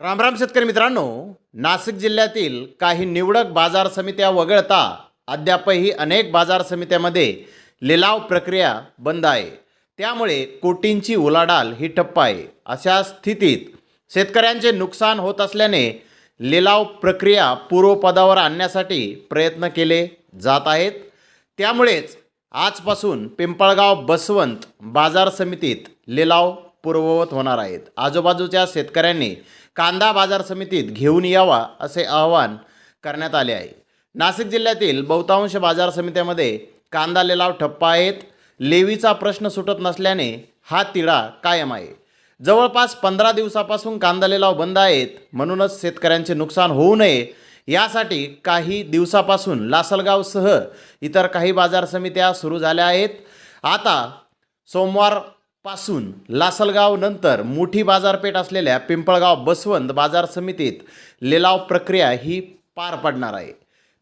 रामराम शेतकरी मित्रांनो नाशिक जिल्ह्यातील काही निवडक बाजार समित्या वगळता अद्यापही अनेक बाजार समित्यामध्ये लिलाव प्रक्रिया बंद आहे. त्यामुळे कोटींची उलाढाल ही ठप्प आहे. अशा स्थितीत शेतकऱ्यांचे नुकसान होत असल्याने लिलाव प्रक्रिया पूर्वपदावर आणण्यासाठी प्रयत्न केले जात आहेत. त्यामुळेच आजपासून पिंपळगाव बसवंत बाजार समितीत लिलाव पूर्ववत होणार आहेत. आजूबाजूच्या शेतकऱ्यांनी कांदा बाजार समितीत घेऊन यावा असे आवाहन करण्यात आले आहे. नाशिक जिल्ह्यातील बहुतांश बाजार समित्यामध्ये कांदा लिलाव ठप्प आहेत. लेवीचा प्रश्न सुटत नसल्याने हा तिढा कायम आहे. जवळपास पंधरा दिवसापासून कांदा लिलाव बंद आहेत. म्हणूनच शेतकऱ्यांचे नुकसान होऊ नये. यासाठी काही दिवसापासून लासलगावसह इतर काही बाजार समित्या सुरू झाल्या आहेत. आता सोमवार पासून लासलगाव नंतर मोठी बाजारपेठ असलेल्या पिंपळगाव बसवंत बाजार समितीत लिलाव प्रक्रिया ही पार पडणार आहे.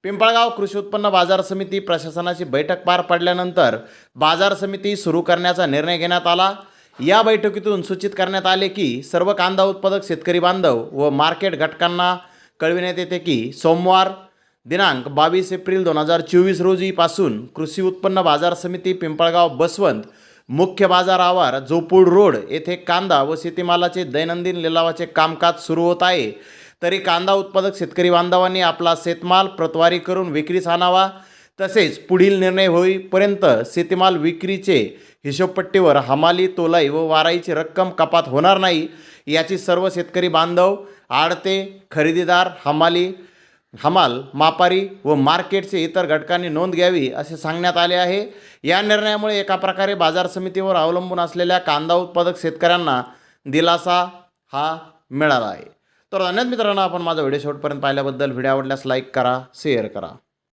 पिंपळगाव कृषी उत्पन्न बाजार समिती प्रशासनाची बैठक पार पडल्यानंतर बाजार समिती सुरू करण्याचा निर्णय घेण्यात आला. या बैठकीतून सूचित करण्यात आले की सर्व कांदा उत्पादक शेतकरी बांधव व मार्केट घटकांना कळविण्यात येते की सोमवार दिनांक बावीस एप्रिल दोन हजार चोवीस रोजीपासून कृषी उत्पन्न बाजार समिती पिंपळगाव बसवंत मुख्य बाजार आवार जोपूड रोड येथे कांदा व शेतीमालाचे दैनंदिन लिलावाचे कामकाज सुरू होत आहे. तरी कांदा उत्पादक शेतकरी बांधवांनी आपला शेतमाल प्रतवारी करून विक्रीस आणावा. तसेच पुढील निर्णय होईपर्यंत शेतीमाल विक्रीचे हिशोबपट्टीवर हमाली तोलाई व वाराईची रक्कम कपात होणार नाही. याची सर्व शेतकरी बांधव आडते खरेदीदार हमाली हमाल मापारी व मार्केटचे इतर घटकांनी नोंद घ्यावी असे सांगण्यात आले आहे. या निर्णयामुळे एका प्रकारे बाजार समितीवर अवलंबून असलेल्या कांदा उत्पादक शेतकऱ्यांना दिलासा हा मिळाला आहे. तर धन्यवाद मित्रांनो आपण माझा व्हिडिओ शेवटपर्यंत पाहिल्याबद्दल. व्हिडिओ आवडल्यास लाईक करा शेअर करा.